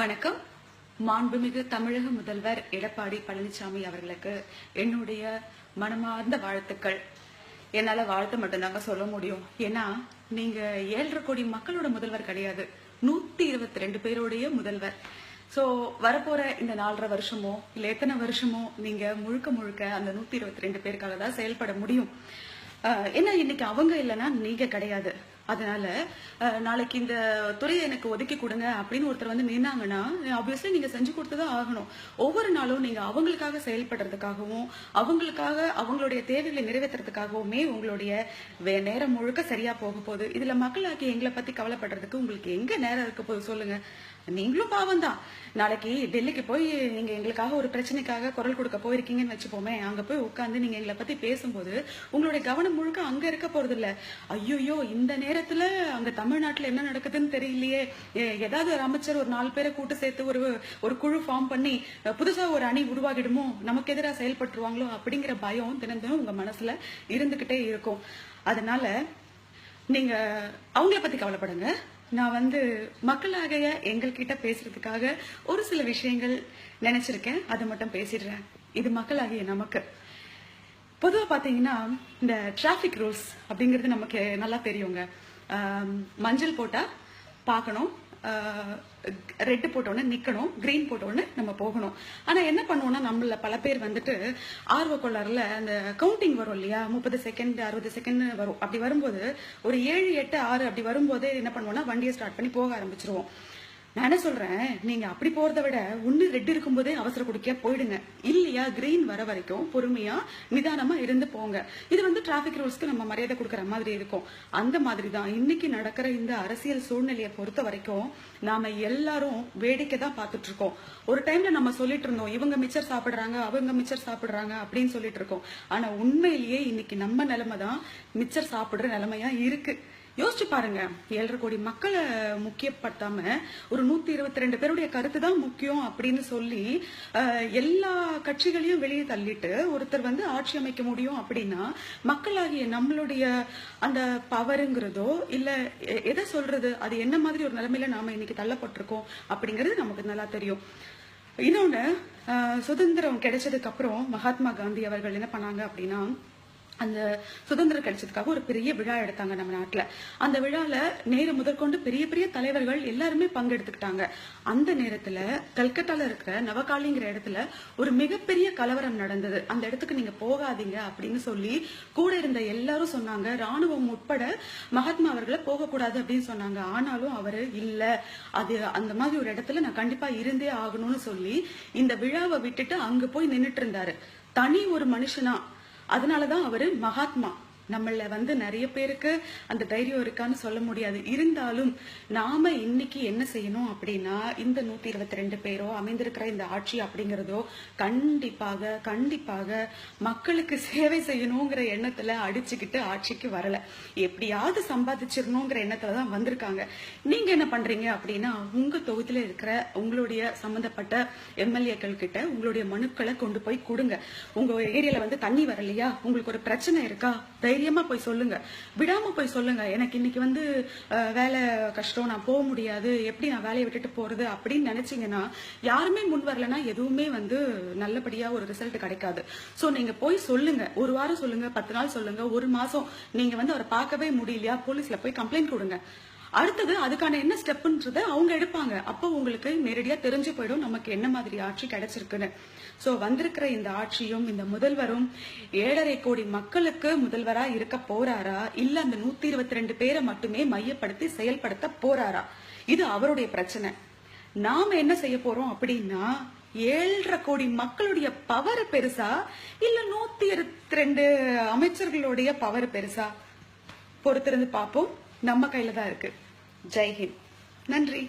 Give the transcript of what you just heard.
வணக்கம். மாண்புமிகு தமிழக முதல்வர் எடப்பாடி பழனிசாமி அவர்களுக்கு என்னுடைய மனமார்ந்த வாழ்த்துக்கள். என்னால வாழ்த்து மட்டும்தாங்க சொல்ல முடியும். ஏன்னா நீங்க ஏழரை கோடி மக்களோட முதல்வர் கிடையாது. நூத்தி இருபத்தி ரெண்டு பேருடைய முதல்வர். சோ வரப்போற இந்த நாலரை வருஷமோ இல்ல எத்தனை வருஷமோ நீங்க முழுக்க முழுக்க அந்த நூத்தி இருபத்தி ரெண்டு பேருக்காக தான் செயல்பட முடியும். ஏன்னா இன்னைக்கு அவங்க இல்லைன்னா நீங்க கிடையாது. அதனால நாளைக்கு இந்த துறையை எனக்கு ஒதுக்கி கொடுங்க அப்படின்னு ஒருத்தர் வந்து நின்னாங்கன்னா ஆப்வியஸ்லி நீங்க செஞ்சு கொடுத்துதான் ஆகணும். ஒவ்வொரு நாளும் நீங்க அவங்களுக்காக செயல்படுறதுக்காகவும் அவங்களுக்காக அவங்களுடைய தேவைகளை நிறைவேற்றுறதுக்காகவுமே உங்களுடைய வே- நேரம் முழுக்க சரியா போக போகுது. இதுல மக்களாக்கி எங்களை பத்தி கவலைப்படுறதுக்கு உங்களுக்கு எங்க நேரம் இருக்க போகுது சொல்லுங்க. நீங்களும் பாவம் தான் நாளைக்கு டெல்லிக்கு போய் நீங்க எங்களுக்காக ஒரு பிரச்சனைக்காக குரல் கொடுக்க போயிருக்கீங்கன்னு வச்சுப்போமே அங்க போய் உட்காந்து நீங்க எங்களை பத்தி பேசும்போது உங்களுடைய கவனம் முழுக்க அங்க இருக்க போறது இல்ல ஐயோ இந்த நேரத்துல அங்க தமிழ்நாட்டுல என்ன நடக்குதுன்னு தெரியலையே. ஏதாவது ஒரு அமைச்சர் ஒரு நாலு பேரை கூட்டு சேர்த்து ஒரு ஒரு குழு ஃபார்ம் பண்ணி புதுசா ஒரு அணி உருவாகிடுமோ? நமக்கு எதிராக செயல்பட்டுருவாங்களோ? அப்படிங்கிற பயம் தினம் தினம் உங்க மனசுல இருந்துகிட்டே இருக்கும். அதனால நீங்க அவங்கள பத்தி கவலைப்படுங்க. நான் வந்து மக்களாகிய எங்கள்கிட்ட பேசுறதுக்காக ஒரு சில விஷயங்கள் நினைச்சிருக்கேன். அதை மட்டும் பேசிடுறேன். இது மக்களாகிய நமக்கு. பொதுவாக பார்த்தீங்கன்னா இந்த டிராஃபிக் ரூல்ஸ் அப்படிங்கிறது நமக்கு நல்லா தெரியுங்க. மஞ்சள் போட்டால் பார்க்கணும் ரெட் போட்டோன்னு நிற்கணும் க்ரீன் கிரீன் நம்ம போகணும். ஆனால் என்ன பண்ணுவோம்னா நம்மள பல பேர் வந்துட்டு ஆர்வ கொள்ளாறுல அந்த கவுண்டிங் வரும் இல்லையா? முப்பது செகண்ட் அறுபது செகண்ட் வரும். அப்படி வரும்போது ஒரு ஏழு எட்டு ஆறு அப்படி வரும்போதே என்ன பண்ணுவோம்னா வண்டியை ஸ்டார்ட் பண்ணி போக ஆரம்பிச்சிருவோம். நான் என்ன சொல்றேன் நீங்க அப்படி போறதை விட ஒன்னு ரெட் இருக்கும்போதே அவசர குடிக்க போயிடுங்க. இல்லையா? கிரீன் வர வரைக்கும் பொறுமையா நிதானமா இருந்து போங்க. இது வந்து டிராபிக் ரூல்ஸ்க்கு நம்ம மரியாதை கொடுக்கற மாதிரி இருக்கும். அந்த மாதிரி தான் இன்னைக்கு நடக்கிற இந்த அரசியல் சூழ்நிலையை பொறுத்த வரைக்கும் நாம எல்லாரும் வேடிக்கை தான் பார்த்துட்டு இருக்கோம். ஒரு டைம்ல நம்ம சொல்லிட்டு இருந்தோம் இவங்க மிச்சர் சாப்பிடுறாங்க அவங்க மிச்சர் சாப்பிடுறாங்க அப்படின்னு சொல்லிட்டு இருக்கோம். ஆனா உண்மையிலேயே இன்னைக்கு நம்ம நிலைமை தான் மிச்சர் சாப்பிடுற நிலைமையா இருக்கு. யோசிச்சு பாருங்க. ஏழரை கோடி மக்களை முக்கியப்படுத்தாம ஒரு நூத்தி இருபத்தி ரெண்டு பேருடைய கருத்து தான் முக்கியம் அப்படின்னு சொல்லி எல்லா கட்சிகளையும் வெளியே தள்ளிட்டு ஒருத்தர் வந்து ஆட்சி அமைக்க முடியும் அப்படின்னா மக்களாகிய நம்மளுடைய அந்த பவருங்கிறதோ இல்ல எ- எதை சொல்றது? அது என்ன மாதிரி ஒரு நிலைமையில நாம இன்னைக்கு தள்ளப்பட்டிருக்கோம் அப்படிங்கிறது நமக்கு நல்லா தெரியும். இன்னொன்னு சுதந்திரம் கிடைச்சதுக்கு அப்புறம் மகாத்மா காந்தி அவர்கள் என்ன பண்ணாங்க அப்படின்னா அந்த சுதந்திரம் கிடைச்சதுக்காக ஒரு பெரிய விழா எடுத்தாங்க நம்ம நாட்டுல. அந்த விழால நேரம் முதற்கொண்டு பெரிய பெரிய தலைவர்கள் எல்லாருமே பங்கெடுத்துக்கிட்டாங்க. அந்த நேரத்துல கல்கட்டால இருக்கிற நவகாலிங்கிற இடத்துல ஒரு மிகப்பெரிய கலவரம் நடந்தது. அந்த இடத்துக்கு நீங்க போகாதீங்க அப்படின்னு சொல்லி கூட இருந்த எல்லாரும் சொன்னாங்க. ராணுவம் உட்பட மகாத்மா அவர்களை போகக்கூடாது அப்படின்னு சொன்னாங்க. ஆனாலும் அவரு இல்ல அது அந்த மாதிரி ஒரு இடத்துல நான் கண்டிப்பா இருந்தே ஆகணும்னு சொல்லி இந்த விழாவை விட்டுட்டு அங்க போய் நின்றுட்டு இருந்தாரு. தனி ஒரு மனுஷனா அதனாலதான் அவர் மகாத்மா. நம்மள வந்து நிறைய பேருக்கு அந்த தைரியம் இருக்கான்னு சொல்ல முடியாது. இருந்தாலும் நாம இன்னைக்கு என்ன செய்யணும் அப்படின்னா இந்த நூத்தி இருபத்தி ரெண்டு பேரோ அமைந்திருக்கிற இந்த ஆட்சி அப்படிங்கிறதோ கண்டிப்பாக கண்டிப்பாக மக்களுக்கு சேவை செய்யணுங்கிற எண்ணத்துல அடிச்சுக்கிட்டு ஆட்சிக்கு வரல. எப்படியாவது சம்பாதிச்சிடணுங்கிற எண்ணத்துல தான் வந்திருக்காங்க. நீங்க என்ன பண்றீங்க அப்படின்னா உங்க தொகுதியில இருக்கிற உங்களுடைய சம்பந்தப்பட்ட எம்எல்ஏக்கள் கிட்ட உங்களுடைய மனுக்களை கொண்டு போய் கொடுங்க. உங்க ஏரியால வந்து தண்ணி வரலையா? உங்களுக்கு ஒரு பிரச்சனை இருக்கா? தைரியமா போய் சொல்லுங்க. விடாம போய் சொல்லுங்க. எனக்கு இன்னைக்கு வந்து வேலை கஷ்டம் நான் போக முடியாது. எப்படி நான் வேலையை விட்டுட்டு போறது அப்படின்னு நினைச்சீங்கன்னா யாருமே முன் வரலன்னா எதுவுமே வந்து நல்லபடியா ஒரு ரிசல்ட் கிடைக்காது. சோ நீங்க போய் சொல்லுங்க. ஒரு வாரம் சொல்லுங்க பத்து நாள் சொல்லுங்க ஒரு மாசம் நீங்க வந்து அவரை பார்க்கவே முடியலையா? போலீஸ்ல போய் கம்ப்ளைண்ட் கொடுங்க. அடுத்தது அதுக்கான என்ன ஸ்டெப்ன்றத அவங்க எடுப்பாங்க. அப்போ உங்களுக்கு நேரடியா தெரிஞ்சு போயிடும் நமக்கு என்ன மாதிரி ஆட்சி கிடைச்சிருக்குன்னு. சோ வந்திருக்கிற இந்த ஆட்சியும் இந்த முதல்வரும் ஏழரை கோடி மக்களுக்கு முதல்வரா இருக்க போறாரா? இல்ல அந்த நூத்தி இருபத்தி ரெண்டு பேரை மட்டுமே மையப்படுத்தி செயல்படுத்த போறாரா? இது அவருடைய பிரச்சனை. நாம என்ன செய்ய போறோம் அப்படின்னா ஏழரை கோடி மக்களுடைய பவர் பெருசா இல்ல நூத்தி இருபத்தி ரெண்டு அமைச்சர்களுடைய பவர் பெருசா? பொறுத்திருந்து பார்ப்போம். நம்ம கையில் தான் இருக்குது ஜெய்ஹிந்த் நன்றி.